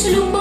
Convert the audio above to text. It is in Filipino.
sulubong